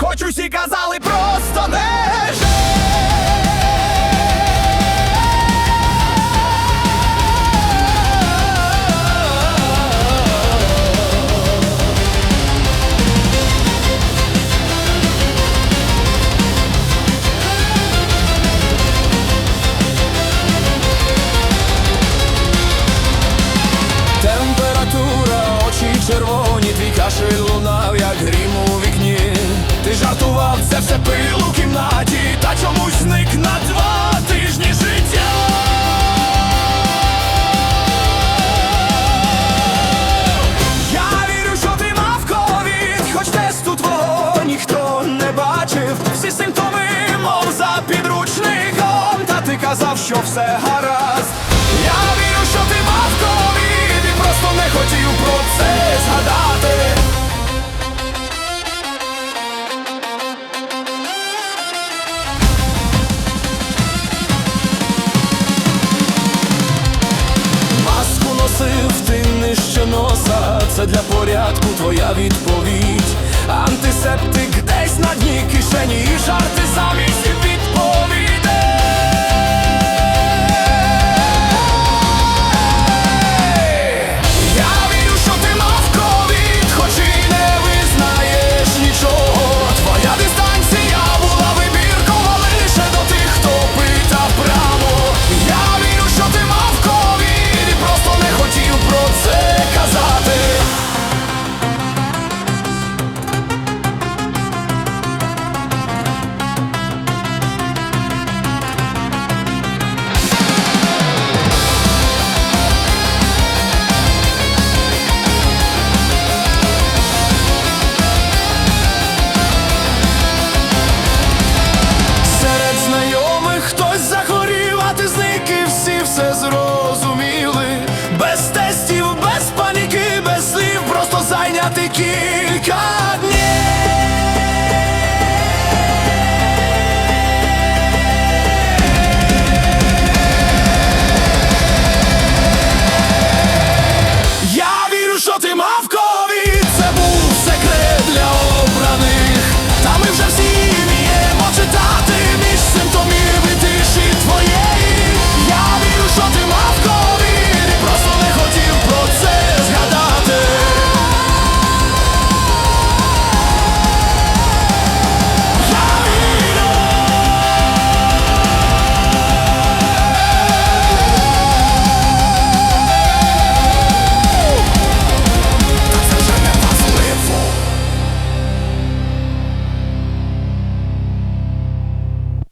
Хоч усі казали. Чомусь зник на два тижні життя. Я вірю, що ти мав ковід, хоч тесту твого ніхто не бачив. Всі симптоми, мов за підручником, та ти казав, що все гаразд. Я вірю, що ти мав ковід і просто не хотів про це згадати. Ти нижче носа, це для порядку твоя відповідь. Антисептик десь на дні кишені і жарти замість кілька